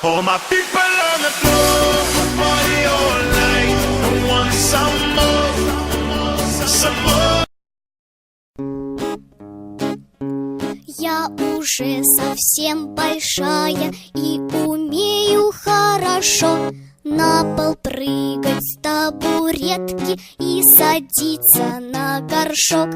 All my people on the floor, party all night. Want some more, some more. Я уже совсем большая и умею хорошо на пол прыгать с табуретки и садиться на горшок.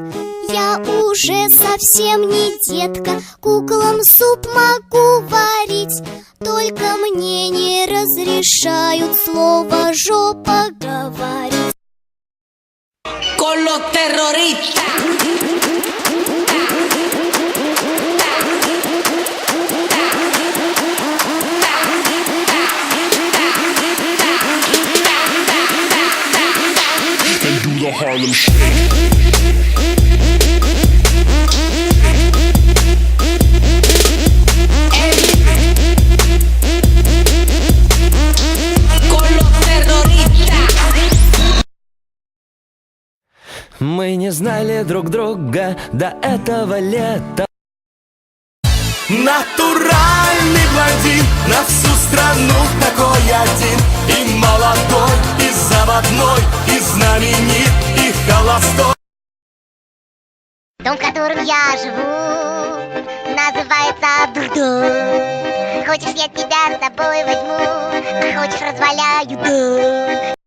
Я уже совсем не детка, куклам суп могу варить, только мне не разрешают слово жопа говорить. con los Harlem Shake. Мы не знали друг друга до этого лета Натуральный блондин На всю страну такой один И молодой, и заводной И знаменит, и холостой Дом, в котором я живу, называется Дурдом. Хочешь, я тебя с собой возьму, а хочешь, разваляю дом.